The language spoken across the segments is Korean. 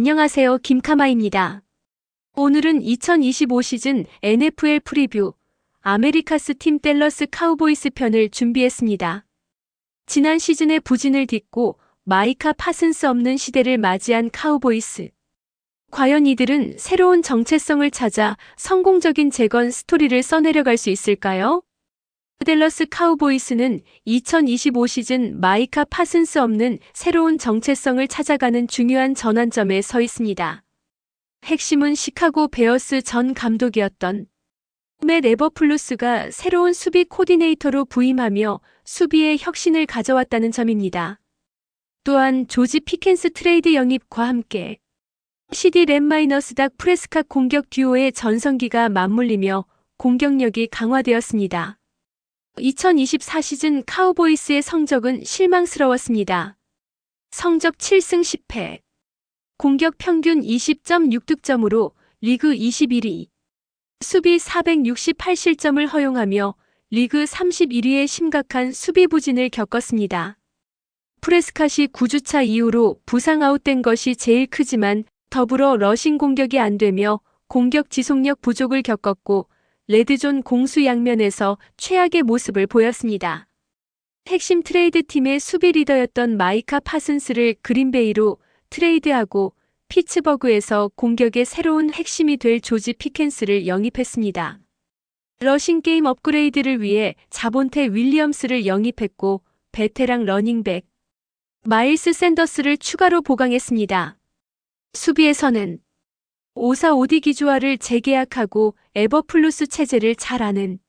안녕하세요. 김카마입니다. 오늘은 2025 시즌 NFL 프리뷰 아메리카스 팀 댈러스 카우보이스 편을 준비했습니다. 지난 시즌의 부진을 딛고 마이카 파슨스 없는 시대를 맞이한 카우보이스. 과연 이들은 새로운 정체성을 찾아 성공적인 재건 스토리를 써내려갈 수 있을까요? 댈러스 카우보이스는 2025 시즌 마이카 파슨스 없는 새로운 정체성을 찾아가는 중요한 전환점에 서 있습니다. 핵심은 시카고 베어스 전 감독이었던 맷 에버플루스가 새로운 수비 코디네이터로 부임하며 수비에 혁신을 가져왔다는 점입니다. 또한 조지 피켄스 트레이드 영입과 함께 CD 랩마이너스 닥 프레스카 공격 듀오의 전성기가 맞물리며 공격력이 강화되었습니다. 2024 시즌 카우보이스의 성적은 실망스러웠습니다. 성적 7승 10패. 공격 평균 20.6득점으로 리그 21위. 수비 468실점을 허용하며 리그 31위의 심각한 수비 부진을 겪었습니다. 프레스카시 9주차 이후로 부상 아웃된 것이 제일 크지만 더불어 러싱 공격이 안 되며 공격 지속력 부족을 겪었고 레드존 공수 양면에서 최악의 모습을 보였습니다. 핵심 트레이드 팀의 수비 리더였던 마이카 파슨스를 그린베이로 트레이드하고 피츠버그에서 공격의 새로운 핵심이 될 조지 피켄스를 영입했습니다. 러싱 게임 업그레이드를 위해 자본테 윌리엄스를 영입했고 베테랑 러닝백 마일스 샌더스를 추가로 보강했습니다. 수비에서는 오사 오디 기주아를 재계약하고 에버플루스 체제를 잘 아는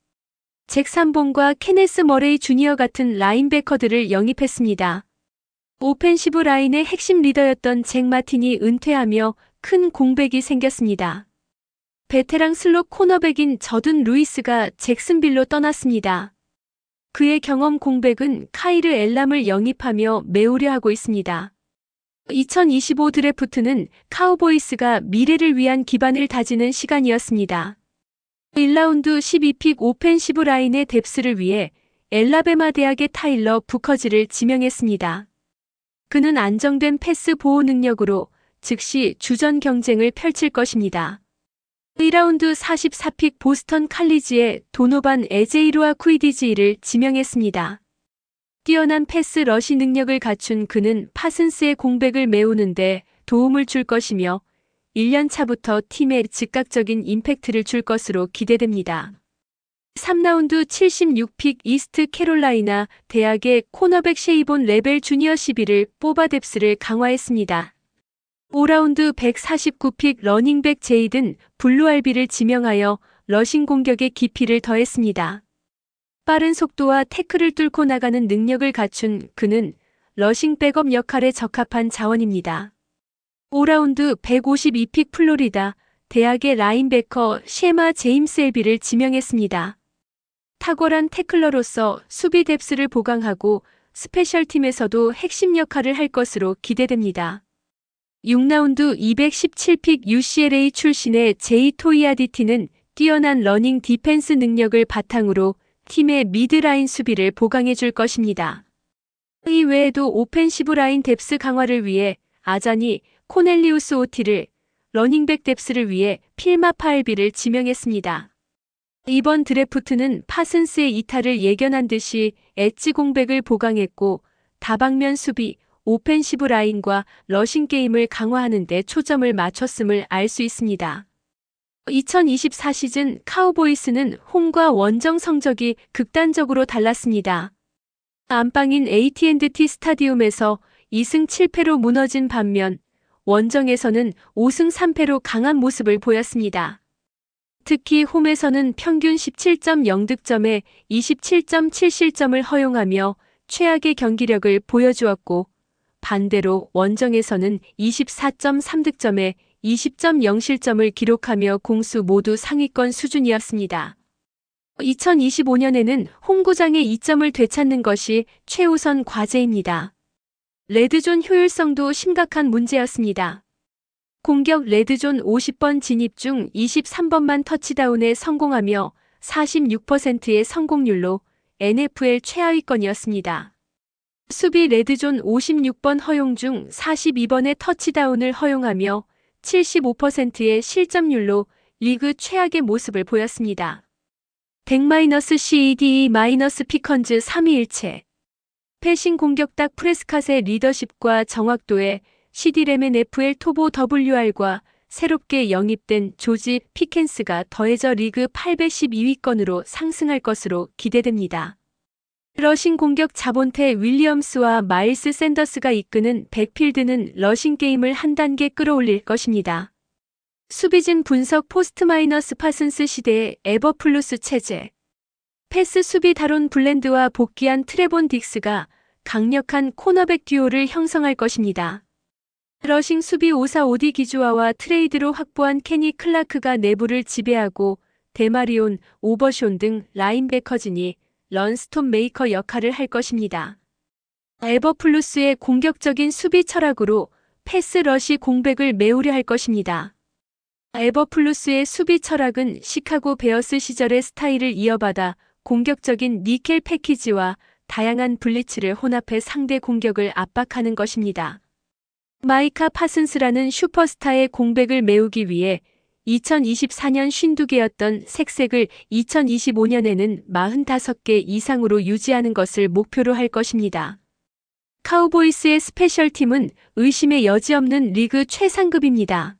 잭 삼본과 케네스 머레이 주니어 같은 라인베커들을 영입했습니다. 오펜시브 라인의 핵심 리더였던 잭 마틴이 은퇴하며 큰 공백이 생겼습니다. 베테랑 슬롯 코너백인 저든 루이스가 잭슨빌로 떠났습니다. 그의 경험 공백은 카이르 엘람을 영입하며 메우려 하고 있습니다. 2025 드래프트는 카우보이스가 미래를 위한 기반을 다지는 시간이었습니다. 1라운드 12픽 오펜시브 라인의 뎁스를 위해 엘라베마 대학의 타일러 부커즈를 지명했습니다. 그는 안정된 패스 보호 능력으로 즉시 주전 경쟁을 펼칠 것입니다. 1라운드 44픽 보스턴 칼리지의 도노반 에제이로아 쿠이디지를 지명했습니다. 뛰어난 패스 러시 능력을 갖춘 그는 파슨스의 공백을 메우는데 도움을 줄 것이며 1년 차부터 팀에 즉각적인 임팩트를 줄 것으로 기대됩니다. 3라운드 76픽 이스트 캐롤라이나 대학의 코너백 쉐이본 레벨 주니어 12를 뽑아 뎁스를 강화했습니다. 5라운드 149픽 러닝백 제이든 블루알비를 지명하여 러싱 공격의 깊이를 더했습니다. 빠른 속도와 태클을 뚫고 나가는 능력을 갖춘 그는 러싱 백업 역할에 적합한 자원입니다. 5라운드 152픽 플로리다 대학의 라인베커 셰마 제임스 엘비를 지명했습니다. 탁월한 태클러로서 수비 뎁스를 보강하고 스페셜팀에서도 핵심 역할을 할 것으로 기대됩니다. 6라운드 217픽 UCLA 출신의 제이 토이아디티는 뛰어난 러닝 디펜스 능력을 바탕으로 팀의 미드라인 수비를 보강해 줄 것입니다. 이 외에도 오펜시브 라인 뎁스 강화를 위해 아자니 코넬리우스 오티를 러닝백 뎁스를 위해 필마 파엘비를 지명했습니다. 이번 드래프트는 파슨스의 이탈을 예견한 듯이 엣지 공백을 보강했고 다방면 수비, 오펜시브 라인과 러싱 게임을 강화하는 데 초점을 맞췄음을 알 수 있습니다. 2024 시즌 카우보이스는 홈과 원정 성적이 극단적으로 달랐습니다. 안방인 AT&T 스타디움에서 2승 7패로 무너진 반면 원정에서는 5승 3패로 강한 모습을 보였습니다. 특히 홈에서는 평균 17.0득점에 27.7실점을 허용하며 최악의 경기력을 보여주었고 반대로 원정에서는 24.3득점에 20.0실점을 기록하며 공수 모두 상위권 수준이었습니다. 2025년에는 홈구장의 이점을 되찾는 것이 최우선 과제입니다. 레드존 효율성도 심각한 문제였습니다. 공격 레드존 50번 진입 중 23번만 터치다운에 성공하며 46%의 성공률로 NFL 최하위권이었습니다. 수비 레드존 56번 허용 중 42번의 터치다운을 허용하며 75%의 실점률로 리그 최악의 모습을 보였습니다. 100-CEDE- 피컨즈 3위일체 패싱 공격딱 프레스캇의 리더십과 정확도에 CD램의 FL 토보 WR과 새롭게 영입된 조지 피켄스가 더해져 리그 812위권으로 상승할 것으로 기대됩니다. 러싱 공격 자본태 윌리엄스와 마일스 샌더스가 이끄는 백필드는 러싱 게임을 한 단계 끌어올릴 것입니다. 수비진 분석 포스트 마이너스 파슨스 시대의 에버플루스 체제. 패스 수비 다론 블렌드와 복귀한 트레본 딕스가 강력한 코너백 듀오를 형성할 것입니다. 러싱 수비 545D 기주아와 트레이드로 확보한 케니 클라크가 내부를 지배하고 데마리온, 오버쇼 등 라인베커진이 런스톱 메이커 역할을 할 것입니다. 에버플루스의 공격적인 수비 철학으로 패스 러시 공백을 메우려 할 것입니다. 에버플루스의 수비 철학은 시카고 베어스 시절의 스타일을 이어받아 공격적인 니켈 패키지와 다양한 블리츠를 혼합해 상대 공격을 압박하는 것입니다. 마이카 파슨스라는 슈퍼스타의 공백을 메우기 위해 2024년 52개였던 색색을 2025년에는 45개 이상으로 유지하는 것을 목표로 할 것입니다. 카우보이스의 스페셜팀은 의심의 여지 없는 리그 최상급입니다.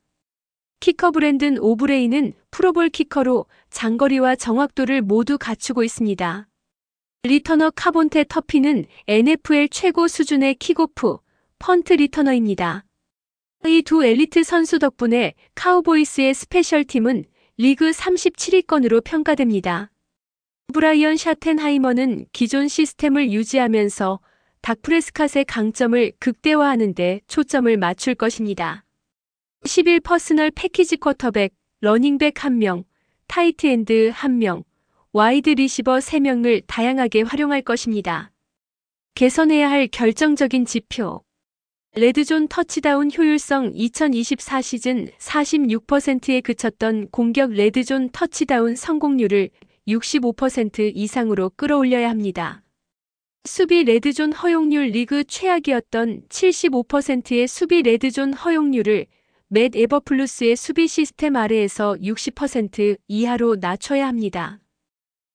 키커 브랜든 오브레이는 프로볼 키커로 장거리와 정확도를 모두 갖추고 있습니다. 리터너 카본테 터피는 NFL 최고 수준의 킥오프, 펀트 리터너입니다. 이 두 엘리트 선수 덕분에 카우보이스의 스페셜팀은 리그 37위권으로 평가됩니다. 브라이언 샤텐하이머는 기존 시스템을 유지하면서 닥프레스캇의 강점을 극대화하는 데 초점을 맞출 것입니다. 11 퍼스널 패키지 쿼터백, 러닝백 1명, 타이트엔드 1명, 와이드 리시버 3명을 다양하게 활용할 것입니다. 개선해야 할 결정적인 지표. 레드존 터치다운 효율성 2024 시즌 46%에 그쳤던 공격 레드존 터치다운 성공률을 65% 이상으로 끌어올려야 합니다. 수비 레드존 허용률 리그 최악이었던 75%의 수비 레드존 허용률을 맷 에버플루스의 수비 시스템 아래에서 60% 이하로 낮춰야 합니다.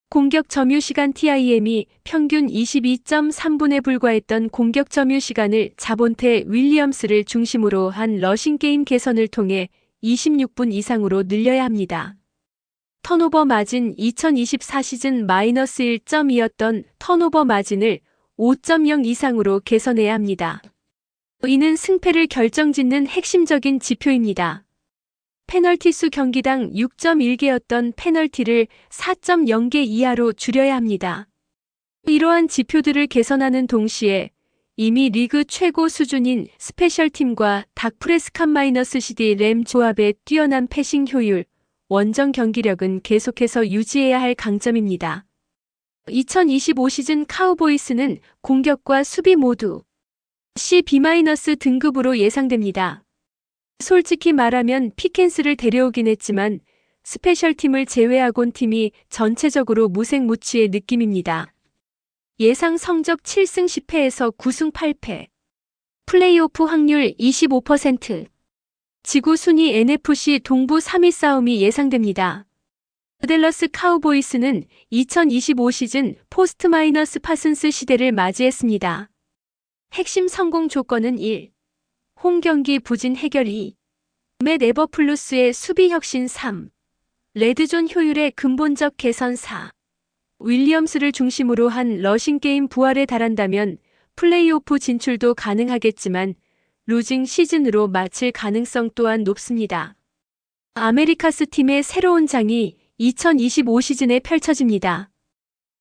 공격 점유 시간 TIM이 평균 22.3분에 불과했던 공격 점유 시간을 자본태 윌리엄스를 중심으로 한 러싱 게임 개선을 통해 26분 이상으로 늘려야 합니다. 턴오버 마진 2024 시즌 마이너스 1.2였던 턴오버 마진을 5.0 이상으로 개선해야 합니다. 이는 승패를 결정짓는 핵심적인 지표입니다. 페널티 수 경기당 6.1개였던 페널티를 4.0개 이하로 줄여야 합니다. 이러한 지표들을 개선하는 동시에 이미 리그 최고 수준인 스페셜팀과 닥프레스칸 마이너스 CD 램 조합의 뛰어난 패싱 효율, 원정 경기력은 계속해서 유지해야 할 강점입니다. 2025 시즌 카우보이스는 공격과 수비 모두 CB- 등급으로 예상됩니다. 솔직히 말하면 피켄스를 데려오긴 했지만 스페셜팀을 제외하곤 팀이 전체적으로 무색무취의 느낌입니다. 예상 성적 7승 10패에서 9승 8패. 플레이오프 확률 25%. 지구 순위 NFC 동부 3위 싸움이 예상됩니다. 델러스 카우보이스는 2025 시즌 포스트 마이너스 파슨스 시대를 맞이했습니다. 핵심 성공 조건은 1. 홈 경기 부진 해결 2. 맷 에버플루스의 수비 혁신 3. 레드존 효율의 근본적 개선 4. 윌리엄스를 중심으로 한 러싱 게임 부활에 달한다면 플레이오프 진출도 가능하겠지만 루징 시즌으로 마칠 가능성 또한 높습니다. 아메리카스 팀의 새로운 장이 2025 시즌에 펼쳐집니다.